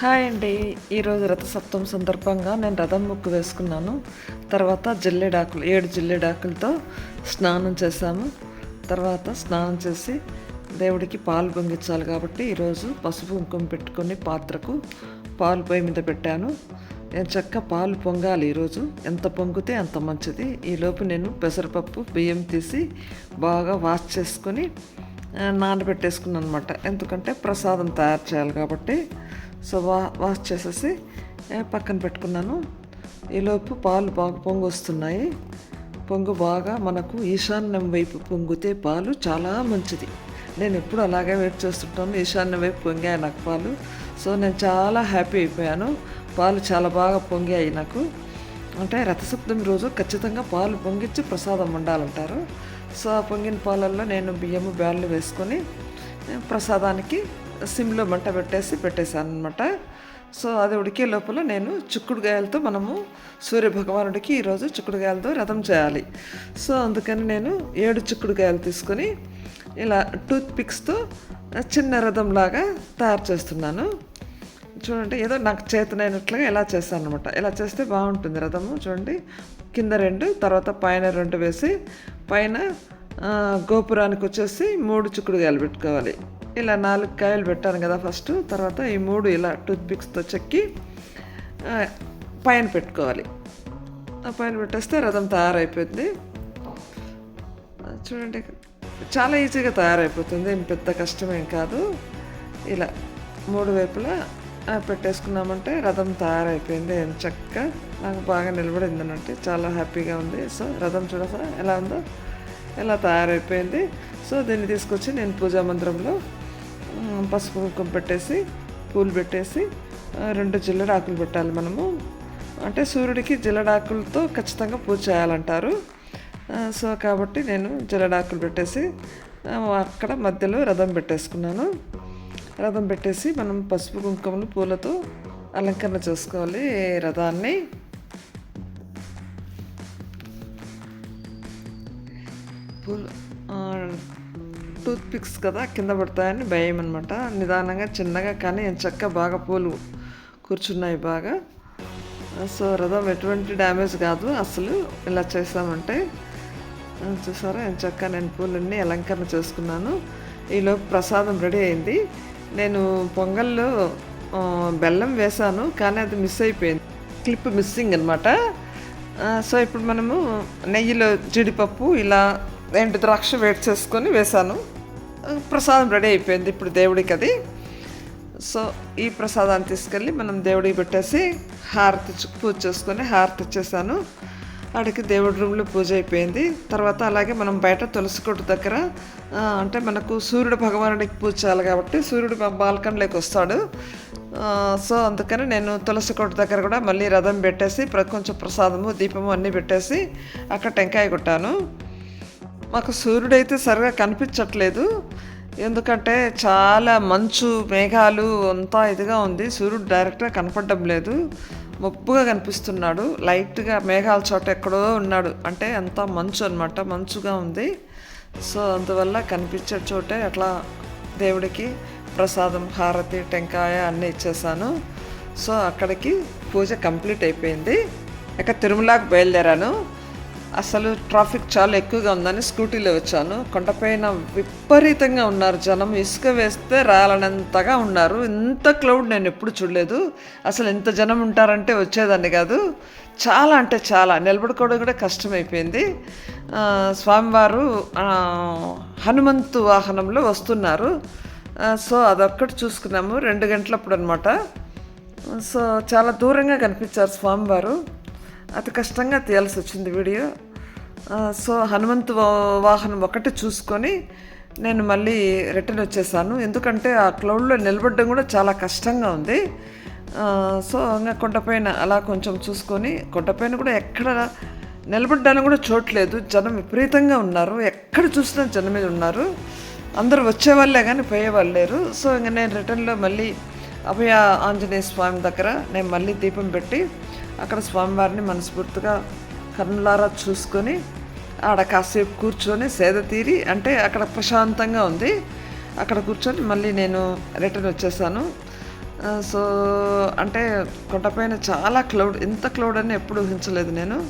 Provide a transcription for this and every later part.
Hi అండి. ఈరోజు రథసప్తం సందర్భంగా నేను రథం ముక్కు వేసుకున్నాను. తర్వాత జిల్లెడాకులు ఏడు జిల్లెడాకులతో స్నానం చేశాము. తర్వాత స్నానం చేసి దేవుడికి పాలు పొంగించాలి కాబట్టి ఈరోజు పసుపు కుంకుమ పెట్టుకొని పాత్రకు పాలు పొయ్యి మీద పెట్టాను. నేను చక్క పాలు పొంగాలి ఈరోజు ఎంత పొంగితే అంత మంచిది. ఈలోపు నేను పెసరపప్పు బియ్యం తీసి బాగా వాష్ చేసుకొని నానబెట్టేసుకున్నాను అనమాట ఎందుకంటే ప్రసాదం తయారు చేయాలి కాబట్టి సో వా వాష్ చేసేసి పక్కన పెట్టుకున్నాను. ఈలోపు పాలు బాగా పొంగు వస్తున్నాయి పొంగు బాగా మనకు ఈశాన్యం వైపు పొంగితే పాలు చాలా మంచిది. నేను ఎప్పుడు అలాగే వెయిట్ చేస్తుంటాను. ఈశాన్యం వైపు పొంగాయి నాకు పాలు. సో నేను చాలా హ్యాపీ అయిపోయాను. పాలు చాలా బాగా పొంగాయి నాకు. అంటే రథసప్తమి రోజు ఖచ్చితంగా పాలు పొంగించి ప్రసాదం వండాలంటారు. సో ఆ పొంగిన పాలల్లో నేను బియ్యము బ్యాళ్ళు వేసుకొని ప్రసాదానికి సిమ్లో మంట పెట్టేసి పెట్టేశాను అనమాట సో అది ఉడికే లోపల నేను చిక్కుడుగాయలతో మనము సూర్య భగవానుడికి ఈరోజు చిక్కుడుగాయలతో రథం చేయాలి. సో అందుకని నేను ఏడు చిక్కుడుగాయలు తీసుకొని ఇలా టూత్ పిక్స్తో చిన్న రథంలాగా తయారు చేస్తున్నాను. చూడండి ఏదో నాకు చేతనైనట్లుగా ఇలా చేస్తాను అనమాట ఇలా చేస్తే బాగుంటుంది రథము. చూడండి కింద రెండు తర్వాత పైన రెండు వేసి పైన గోపురానికి వచ్చేసి మూడు చిక్కుడుకాయలు పెట్టుకోవాలి. ఇలా నాలుగు కాయలు పెట్టాను కదా ఫస్ట్ తర్వాత ఈ మూడు ఇలా టూత్ పిక్స్తో చెక్కి పైన పెట్టుకోవాలి. ఆ పైన పెట్టేస్తే రథం తయారైపోయింది చూడండి చాలా ఈజీగా తయారైపోతుంది ఏం పెద్ద కష్టమేం కాదు. ఇలా మూడు వైపులా పెట్టేసుకున్నామంటే రథం తయారైపోయింది ఏం చక్కగా. నాకు బాగా నిలబడింది అన్నట్టు చాలా హ్యాపీగా ఉంది. సో రథం చూడసా ఎలా ఉందో? ఎలా తయారైపోయింది. సో దీన్ని తీసుకొచ్చి నేను పూజా మందిరంలో పసుపు కుంకుమ పెట్టేసి పూలు పెట్టేసి రెండు జిల్లడాకులు పెట్టాలి మనము. అంటే సూర్యుడికి జిల్లడాకులతో ఖచ్చితంగా పూజ చేయాలంటారు. సో కాబట్టి నేను జిల్లడాకులు పెట్టేసి అక్కడ మధ్యలో రథం పెట్టేసుకున్నాను. రథం పెట్టేసి మనం పసుపు కుంకుమలు పూలతో అలంకరణ చేసుకోవాలి రథాన్ని. టూత్ పిక్స్ కదా కింద పడతాయని భయం అనమాట నిదానంగా చిన్నగా కానీ చక్క బాగా పూలు కూర్చున్నాయి బాగా. సో రథం ఎటువంటి డ్యామేజ్ కాదు అసలు ఇలా చేసామంటే. చూసారా నేను చక్క నేను పూలన్నీ అలంకరణ చేసుకున్నాను. ఈలోపు ప్రసాదం రెడీ అయింది. నేను పొంగల్లో బెల్లం వేశాను కానీ అది మిస్ అయిపోయింది. క్లిప్ మిస్సింగ్ అనమాట సో ఇప్పుడు మనము నెయ్యిలో జీడిపప్పు ఇలా ఎండు ద్రాక్ష వేడి చేసుకొని వేశాను. ప్రసాదం రెడీ అయిపోయింది ఇప్పుడు దేవుడికి అది. సో ఈ ప్రసాదాన్ని తీసుకెళ్ళి మనం దేవుడికి పెట్టేసి హారతి పూజ చేసుకొని హారతి ఇచ్చేసాను. ఆడికి దేవుడి రూమ్లో పూజ అయిపోయింది. తర్వాత అలాగే మనం బయట తులసి కొట్టు దగ్గర అంటే మనకు సూర్యుడు భగవానుడికి పూజ చేయాలి కాబట్టి సూర్యుడు మా బాల్కనీలోకి వస్తాడు. సో అందుకని నేను తులసి కొట్టు దగ్గర కూడా మళ్ళీ రథం పెట్టేసి కొంచెం ప్రసాదము దీపము అన్నీ పెట్టేసి అక్కడ టెంకాయ కొట్టాను. మాకు సూర్యుడైతే సరిగా కనిపించట్లేదు. ఎందుకంటే చాలా మంచు మేఘాలు అంతా ఇదిగా ఉంది. సూర్యుడు డైరెక్ట్గా కనపడడం లేదు. మబ్బుగా కనిపిస్తున్నాడు. లైట్గా మేఘాల చోట ఎక్కడో ఉన్నాడు. అంటే అంతా మంచు అనమాట మంచుగా ఉంది. సో అందువల్ల కనిపించే చోటే అట్లా దేవుడికి ప్రసాదం హారతి టెంకాయ అన్నీ ఇచ్చేసాను సో అక్కడికి పూజ కంప్లీట్ అయిపోయింది. ఇక తిరుమలకి బయలుదేరాను. అసలు ట్రాఫిక్ చాలా ఎక్కువగా ఉందని స్కూటీలో వచ్చాను. కొండపైన విపరీతంగా ఉన్నారు జనం. ఇసుక వేస్తే రాలనంతగా ఉన్నారు. ఇంత క్లౌడ్ నేను ఎప్పుడు చూడలేదు. అసలు ఇంత జనం ఉంటారంటే వచ్చేదాన్ని కాదు. చాలా అంటే చాలా. నిలబడుకోవడం కూడా కష్టమైపోయింది. స్వామివారు హనుమంతు వాహనంలో వస్తున్నారు. సో అదొక్కటి చూసుకున్నాము. రెండు గంటలప్పుడు అనమాట సో చాలా దూరంగా కనిపించారు స్వామివారు. అతి కష్టంగా తీయాల్సి వచ్చింది వీడియో సో హనుమంతు వాహనం ఒకటి చూసుకొని నేను మళ్ళీ రిటర్న్ వచ్చేసాను. ఎందుకంటే ఆ క్లౌడ్లో నిలబడడం కూడా చాలా కష్టంగా ఉంది. సో ఇంకా కొండపైన అలా కొంచెం చూసుకొని కొండపైన కూడా ఎక్కడ నిలబడ్డానికి కూడా చోట్లేదు జనం విపరీతంగా ఉన్నారు. ఎక్కడ చూసినా జనం మీద ఉన్నారు. అందరూ వచ్చేవాళ్ళే కానీ పోయేవాళ్ళు లేరు. సో ఇంకా నేను రిటర్న్లో మళ్ళీ అభయ ఆంజనేయ స్వామి దగ్గర నేను మళ్ళీ దీపం పెట్టి అక్కడ స్వామివారిని మనస్ఫూర్తిగా కన్నులారా చూసుకొని ఆడ కాసేపు కూర్చొని సేద తీరి అంటే అక్కడ ప్రశాంతంగా ఉంది. అక్కడ కూర్చొని మళ్ళీ నేను రిటర్న్ వచ్చేసాను. సో అంటే కొండపైన చాలా క్లౌడ్ ఇంత క్లౌడ్ అని ఎప్పుడు ఊహించలేదు నేను.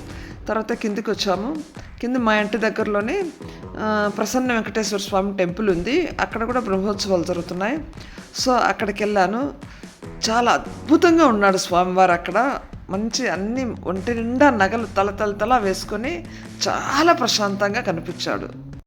తర్వాత కిందికి వచ్చాము. కింద మా ఇంటి దగ్గరలోనే ప్రసన్న వెంకటేశ్వర స్వామి టెంపుల్ ఉంది. అక్కడ కూడా బ్రహ్మోత్సవాలు జరుగుతున్నాయి. సో అక్కడికి వెళ్ళాను. చాలా అద్భుతంగా ఉన్నాడు స్వామివారు అక్కడ. మంచి అన్ని ఒంటి నిండా నగలు తల తల తల వేసుకొని చాలా ప్రశాంతంగా కనిపించాడు.